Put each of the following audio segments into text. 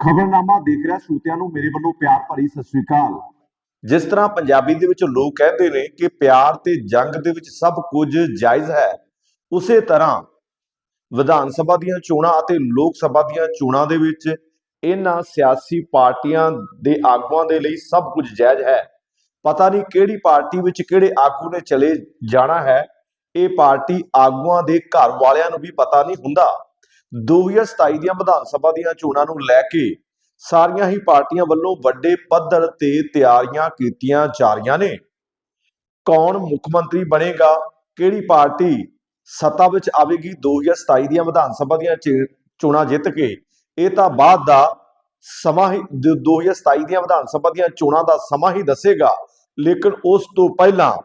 ਖਬਰਨਾਮਾ ਦੇਖ ਰਿਹਾ ਸਰੋਤਿਆਂ ਨੂੰ, ਮੇਰੇ ਵੱਲੋਂ ਪਿਆਰ ਭਰੀ ਸਤਿ ਸ੍ਰੀ ਅਕਾਲ। ਜਿਸ ਤਰ੍ਹਾਂ ਪੰਜਾਬੀ ਦੇ ਵਿੱਚ ਲੋਕ ਕਹਿੰਦੇ ਨੇ ਕਿ ਪਿਆਰ ਤੇ ਜੰਗ ਦੇ ਵਿੱਚ ਸਭ ਕੁਝ ਜਾਇਜ਼ ਹੈ, ਉਸੇ ਤਰ੍ਹਾਂ ਵਿਧਾਨ ਸਭਾ ਦੀਆਂ ਚੋਣਾਂ ਅਤੇ ਲੋਕ ਸਭਾ ਦੀਆਂ ਚੋਣਾਂ ਦੇ ਵਿੱਚ ਇਹਨਾਂ ਸਿਆਸੀ ਪਾਰਟੀਆਂ ਦੇ ਆਗੂਆਂ ਦੇ ਲਈ ਸਭ ਕੁਝ ਜਾਇਜ਼ ਹੈ। ਪਤਾ ਨਹੀਂ ਕਿਹੜੀ ਪਾਰਟੀ ਵਿੱਚ ਕਿਹੜੇ ਆਗੂ ਨੇ ਚਲੇ ਜਾਣਾ ਹੈ, ਇਹ ਪਾਰਟੀ ਆਗੂਆਂ ਦੇ ਘਰ ਵਾਲਿਆਂ ਨੂੰ ਵੀ ਪਤਾ ਨਹੀਂ ਹੁੰਦਾ। 2027 ਦੀਆਂ ਵਿਧਾਨ ਸਭਾ ਦੀਆਂ ਚੋਣਾਂ ਨੂੰ ਲੈ ਕੇ ਸਾਰੀਆਂ ਹੀ ਪਾਰਟੀਆਂ ਵੱਲੋਂ ਵੱਡੇ ਪੱਧਰ ਤੇ ਤਿਆਰੀਆਂ ਕੀਤੀਆਂ ਜਾ ਰਹੀਆਂ ਨੇ। ਕੌਣ ਮੁੱਖ ਮੰਤਰੀ ਬਣੇਗਾ, ਕਿਹੜੀ ਪਾਰਟੀ ਸੱਤਾ ਵਿੱਚ ਆਵੇਗੀ 2027 ਦੀਆਂ ਵਿਧਾਨ ਸਭਾ ਦੀਆਂ ਚੇ- ਚੋਣਾਂ ਜਿੱਤ ਕੇ, ਇਹ ਤਾਂ ਬਾਅਦ ਦਾ ਸਮਾਂ ਹੀ, ਦ- 2027 ਦੀਆਂ ਵਿਧਾਨ ਸਭਾ ਦੀਆਂ ਚੋਣਾਂ ਦਾ ਸਮਾਂ ਹੀ ਦੱਸੇਗਾ। ਲੇਕਿਨ ਉਸ ਤੋਂ ਪਹਿਲਾਂ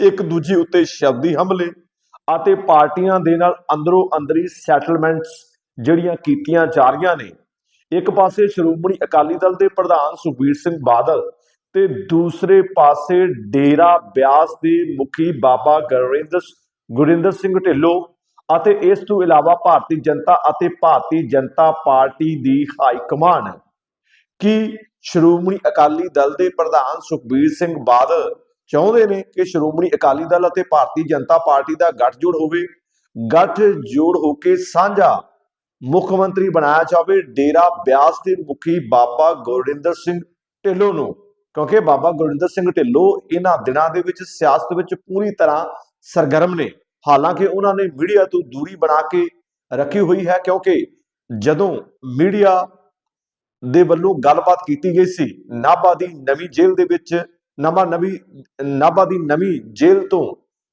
ਇੱਕ ਦੂਜੇ ਉੱਤੇ ਸ਼ਬਦੀ ਹਮਲੇ ਅਤੇ ਪਾਰਟੀਆਂ ਦੇ ਨਾਲ ਅੰਦਰੋਂ ਅੰਦਰੀ ਸੈਟਲਮੈਂਟਸ ਜਿਹੜੀਆਂ ਕੀਤੀਆਂ ਜਾ ਰਹੀਆਂ ਨੇ। ਇੱਕ ਪਾਸੇ ਸ਼੍ਰੋਮਣੀ ਅਕਾਲੀ ਦਲ ਦੇ ਪ੍ਰਧਾਨ ਸੁਖਬੀਰ ਸਿੰਘ ਬਾਦਲ ਤੇ ਦੂਸਰੇ ਪਾਸੇ ਡੇਰਾ ਬਿਆਸ ਦੇ ਮੁਖੀ ਬਾਬਾ ਗੁਰਿੰਦਰ ਗੁਰਿੰਦਰ ਸਿੰਘ ਢਿੱਲੋਂ ਅਤੇ ਇਸ ਤੋਂ ਇਲਾਵਾ ਭਾਰਤੀ ਜਨਤਾ ਅਤੇ ਭਾਰਤੀ ਜਨਤਾ ਪਾਰਟੀ ਦੀ ਹਾਈ ਕਮਾਂਡ। ਕੀ ਸ਼੍ਰੋਮਣੀ ਅਕਾਲੀ ਦਲ ਦੇ ਪ੍ਰਧਾਨ ਸੁਖਬੀਰ ਸਿੰਘ ਬਾਦਲ ਚਾਹੁੰਦੇ ਨੇ ਕਿ ਸ਼੍ਰੋਮਣੀ ਅਕਾਲੀ ਦਲ ਅਤੇ ਭਾਰਤੀ ਜਨਤਾ ਪਾਰਟੀ ਦਾ ਗੱਠਜੋੜ ਹੋਵੇ, ਗੱਠਜੋੜ ਹੋ ਕੇ ਸਾਂਝਾ ਮੁੱਖ ਮੰਤਰੀ ਬਣਾਇਆ ਜਾਵੇ ਡੇਰਾ ਬਿਆਸ ਦੇ ਮੁਖੀ ਬਾਬਾ ਗੁਰਿੰਦਰ ਸਿੰਘ ਢਿੱਲੋਂ ਨੂੰ। ਕਿਉਂਕਿ ਬਾਬਾ ਗੁਰਿੰਦਰ ਸਿੰਘ ਢਿੱਲੋਂ ਇਹਨਾਂ ਦਿਨਾਂ ਦੇ ਵਿੱਚ ਸਿਆਸਤ ਵਿੱਚ ਪੂਰੀ ਤਰ੍ਹਾਂ ਸਰਗਰਮ ਨੇ। ਹਾਲਾਂਕਿ ਉਹਨਾਂ ਨੇ ਮੀਡੀਆ ਤੋਂ ਦੂਰੀ ਬਣਾ ਕੇ ਰੱਖੀ ਹੋਈ ਹੈ ਕਿਉਂਕਿ ਜਦੋਂ ਮੀਡੀਆ ਦੇ ਵੱਲੋਂ ਗੱਲਬਾਤ ਕੀਤੀ ਗਈ ਸੀ, ਨਾਭਾ ਦੀ ਨਵੀਂ ਜੇਲ੍ਹ ਦੇ ਵਿੱਚ ਨਵਾਂ ਨਵੀਂ, ਨਾਭਾ ਦੀ ਨਵੀਂ ਜੇਲ੍ਹ ਤੋਂ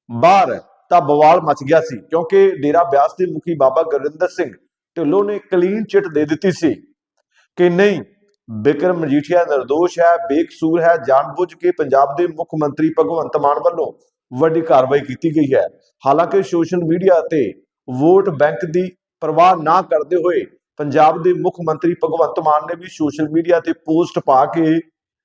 ਬਾਹਰ ਤਾਂ ਬਵਾਲ ਮਚ ਗਿਆ ਸੀ, ਕਿਉਂਕਿ ਡੇਰਾ ਬਿਆਸ ਦੇ ਮੁਖੀ ਬਾਬਾ ਗੁਰਿੰਦਰ ਸਿੰਘ ਢਿੱਲੋਂ ਨੇ ਕਲੀਨ ਚਿੱਟ ਦੇ ਦਿੱਤੀ ਸੀ ਕਿ ਨਹੀਂ, ਬਿਕਰਮ ਮਜੀਠੀਆ ਨਿਰਦੋਸ਼ ਹੈ, ਬੇਕਸੂਰ ਹੈ, ਜਾਣਬੁੱਝ ਕੇ ਪੰਜਾਬ ਦੇ ਮੁੱਖ ਮੰਤਰੀ ਭਗਵੰਤ ਮਾਨ ਵੱਲੋਂ ਵੱਡੀ ਕਾਰਵਾਈ ਕੀਤੀ ਗਈ ਹੈ। ਹਾਲਾਂਕਿ ਸੋਸ਼ਲ ਮੀਡੀਆ ਤੇ ਵੋਟ ਬੈਂਕ ਦੀ ਪਰਵਾਹ ਨਾ ਕਰਦੇ ਹੋਏ ਪੰਜਾਬ ਦੇ ਮੁੱਖ ਮੰਤਰੀ ਭਗਵੰਤ ਮਾਨ ਨੇ ਵੀ ਸੋਸ਼ਲ ਮੀਡੀਆ ਤੇ ਪੋਸਟ ਪਾ ਕੇ,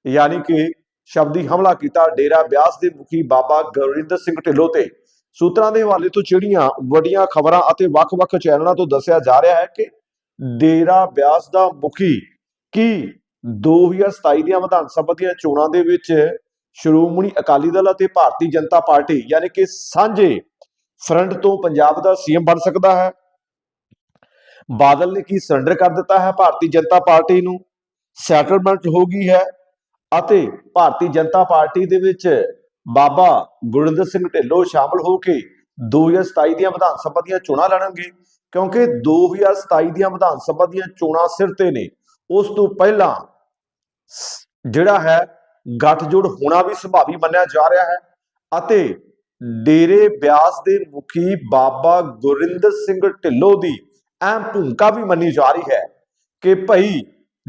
ਯਾਨੀ ਕਿ ਸ਼ਬਦੀ ਹਮਲਾ ਕੀਤਾ ਡੇਰਾ ਬਿਆਸ ਦੇ ਮੁਖੀ ਬਾਬਾ ਗੁਰਿੰਦਰ ਸਿੰਘ ਢਿੱਲੋਂ ਤੇ। ਸੂਤਰਾਂ ਦੇ ਹਵਾਲੇ ਤੋਂ ਜਿਹੜੀਆਂ ਵੱਡੀਆਂ ਖਬਰਾਂ ਅਤੇ ਵੱਖ-ਵੱਖ ਚੈਨਲਾਂ ਤੋਂ ਦੱਸਿਆ ਜਾ ਰਿਹਾ ਹੈ ਕਿ ਡੇਰਾ ਬਿਆਸ ਦਾ ਮੁਖੀ ਕੀ 2027 ਦੀਆਂ ਵਿਧਾਨ ਸਭਾ ਦੀਆਂ ਚੋਣਾਂ ਦੇ ਵਿੱਚ ਸ਼੍ਰੋਮਣੀ ਅਕਾਲੀ ਦਲ ਅਤੇ ਭਾਰਤੀ ਜਨਤਾ ਪਾਰਟੀ, ਯਾਨੀ ਕਿ ਸਾਂਝੇ ਫਰੰਟ ਤੋਂ ਪੰਜਾਬ ਦਾ ਸੀਐਮ ਬਣ ਸਕਦਾ ਹੈ। ਬਾਦਲ ਨੇ ਕੀ ਸਰੈਂਡਰ ਕਰ ਦਿੱਤਾ ਹੈ ਭਾਰਤੀ ਜਨਤਾ ਪਾਰਟੀ ਨੂੰ? ਸੈਟਲਮੈਂਟ ਹੋ ਗਈ ਹੈ। ਅਤੇ ਭਾਰਤੀ ਜਨਤਾ ਪਾਰਟੀ ਦੇ ਵਿੱਚ ਬਾਬਾ ਗੁਰਿੰਦਰ ਸਿੰਘ ਢਿੱਲੋਂ ਸ਼ਾਮਲ ਹੋ ਕੇ 2027 ਦੀਆਂ ਵਿਧਾਨ ਸਭਾ ਦੀਆਂ ਚੋਣਾਂ ਲੜਨਗੇ। ਕਿਉਂਕਿ 2027 ਦੀਆਂ ਵਿਧਾਨ ਸਭਾ ਦੀਆਂ ਚੋਣਾਂ ਸਿਰ ਤੇ ਨੇ। ਉਸ ਤੋਂ ਪਹਿਲਾਂ ਜਿਹੜਾ ਹੈ, ਗੱਠਜੋੜ ਹੋਣਾ ਵੀ ਸੁਭਾਵੀ ਮੰਨਿਆ ਜਾ ਰਿਹਾ ਹੈ ਅਤੇ ਡੇਰੇ ਬਿਆਸ ਦੇ ਮੁਖੀ ਬਾਬਾ ਗੁਰਿੰਦਰ ਸਿੰਘ ਢਿੱਲੋਂ ਦੀ ਅਹਿਮ ਭੂਮਿਕਾ ਵੀ ਮੰਨੀ ਜਾ ਰਹੀ ਹੈ ਕਿ ਭਈ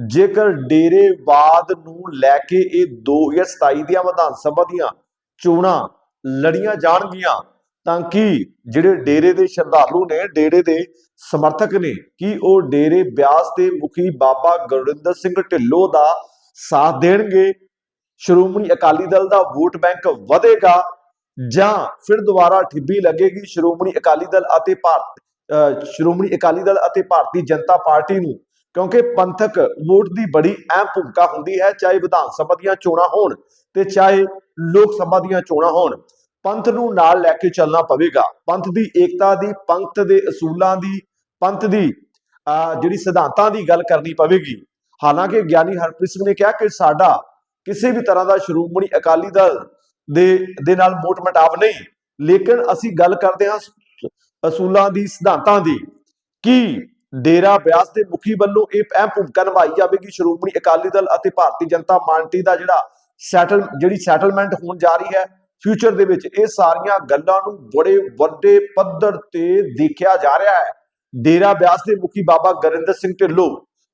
ਜੇਕਰ ਡੇਰੇਵਾਦ ਨੂੰ ਲੈ ਕੇ ਇਹ 2027 ਦੀਆਂ ਵਿਧਾਨ ਸਭਾ ਦੀਆਂ ਚੋਣਾਂ ਲੜੀਆਂ ਜਾਣਗੀਆਂ, ਤਾਂ ਕਿ ਜਿਹੜੇ ਡੇਰੇ ਦੇ ਸ਼ਰਧਾਲੂ ਨੇ, ਡੇਰੇ ਦੇ ਸਮਰਥਕ ਨੇ, ਕਿ ਉਹ ਡੇਰੇ ਬਿਆਸ ਦੇ ਮੁਖੀ ਬਾਬਾ ਗੁਰਿੰਦਰ ਸਿੰਘ ਢਿੱਲੋਂ ਦਾ ਸਾਥ ਦੇਣਗੇ? ਸ਼੍ਰੋਮਣੀ ਅਕਾਲੀ ਦਲ ਦਾ ਵੋਟ ਬੈਂਕ ਵਧੇਗਾ ਜਾਂ ਫਿਰ ਦੁਬਾਰਾ ਠਿੱਬੀ ਲੱਗੇਗੀ? ਸ਼੍ਰੋਮਣੀ ਅਕਾਲੀ ਦਲ ਅਤੇ ਭਾਰਤ, ਅਹ ਸ਼੍ਰੋਮਣੀ ਅਕਾਲੀ ਦਲ ਅਤੇ ਭਾਰਤੀ ਜਨਤਾ ਪਾਰਟੀ ਨੂੰ ਕਿਉਂਕਿ ਪੰਥਕ ਵੋਟ ਦੀ ਬੜੀ ਅਹਿਮ ਭੂਮਿਕਾ ਹੁੰਦੀ ਹੈ, ਚਾਹੇ ਵਿਧਾਨ ਸਭਾ ਦੀਆਂ ਚੋਣਾਂ ਹੋਣ ਤੇ ਚਾਹੇ ਲੋਕ ਸਭਾ ਦੀਆਂ ਚੋਣਾਂ ਹੋਣ। ਪੰਥ ਨੂੰ ਨਾਲ ਲੈ ਕੇ ਚੱਲਣਾ ਪਵੇਗਾ। ਪੰਥ ਦੀ ਏਕਤਾ ਦੀ, ਪੰਥ ਦੇ ਅਸੂਲਾਂ ਦੀ, ਪੰਥ ਦੀ ਜਿਹੜੀ ਸਿਧਾਂਤਾਂ ਦੀ ਗੱਲ ਕਰਨੀ ਪਵੇਗੀ। ਹਾਲਾਂਕਿ ਗਿਆਨੀ ਹਰਪ੍ਰੀਤ ਸਿੰਘ ਨੇ ਕਿਹਾ ਕਿ ਸਾਡਾ ਕਿਸੇ ਵੀ ਤਰ੍ਹਾਂ ਦਾ ਸ਼੍ਰੋਮਣੀ ਅਕਾਲੀ ਦਲ ਦੇ ਦੇ ਨਾਲ ਮੋਟ ਮਟਾਵ ਨਹੀਂ। ਲੇਕਿਨ ਅਸੀਂ ਗੱਲ ਕਰਦੇ ਹਾਂ ਅਸੂਲਾਂ ਦੀ, ਸਿਧਾਂਤਾਂ ਦੀ। ਕਿ ਡੇਰਾ ਬਿਆਸ ਦੇ ਮੁਖੀ ਵੱਲੋਂ ਇਹ ਅਹਿਮ ਭੂਮਿਕਾ ਨਿਭਾਈ ਜਾਵੇਗੀ। ਸ਼੍ਰੋਮਣੀ ਅਕਾਲੀ ਦਲ ਅਤੇ ਭਾਰਤੀ ਜਨਤਾ ਪਾਰਟੀ ਦਾ ਜਿਹੜਾ ਸੈਟਲ ਜਿਹੜੀ ਸੈਟਲਮੈਂਟ ਹੋਣ ਜਾ ਰਹੀ ਹੈ ਫਿਊਚਰ ਦੇ ਵਿੱਚ ਇਹ ਸਾਰੀਆਂ ਗੱਲਾਂ ਨੂੰ ਬੜੇ ਵੱਡੇ ਪੱਧਰ ਤੇ ਦੇਖਿਆ ਜਾ ਰਿਹਾ ਹੈ। ਡੇਰਾ ਬਿਆਸ ਦੇ ਮੁਖੀ ਬਾਬਾ ਗਰਿੰਦਰ ਸਿੰਘ ਢਿੱਲੋਂ,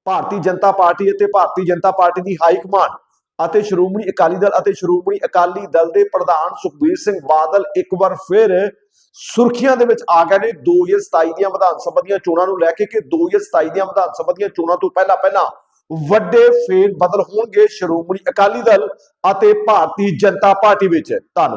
ਭਾਰਤੀ ਜਨਤਾ ਪਾਰਟੀ ਅਤੇ ਭਾਰਤੀ ਜਨਤਾ ਪਾਰਟੀ ਦੀ ਹਾਈ ਕਮਾਂਡ ਅਤੇ ਸ਼੍ਰੋਮਣੀ ਅਕਾਲੀ ਦਲ ਅਤੇ ਸ਼੍ਰੋਮਣੀ ਅਕਾਲੀ ਦਲ ਦੇ ਪ੍ਰਧਾਨ ਸੁਖਬੀਰ ਸਿੰਘ ਬਾਦਲ ਇੱਕ ਵਾਰ ਫਿਰ ਸੁਰਖੀਆਂ ਦੇ ਵਿੱਚ ਆ ਗਏ ਨੇ। 2027 ਦੀਆਂ ਵਿਧਾਨ ਸਭਾ ਦੀਆਂ ਚੋਣਾਂ ਨੂੰ ਲੈ ਕੇ ਕਿ 2027 ਦੀਆਂ ਵਿਧਾਨ ਸਭਾ ਦੀਆਂ ਚੋਣਾਂ ਤੋਂ ਪਹਿਲਾਂ ਪਹਿਲਾਂ ਵੱਡੇ ਫੇਰ ਬਦਲ ਹੋਣਗੇ ਸ਼੍ਰੋਮਣੀ ਅਕਾਲੀ ਦਲ ਅਤੇ ਭਾਰਤੀ ਜਨਤਾ ਪਾਰਟੀ ਵਿੱਚ। ਧੰਨਵਾਦ।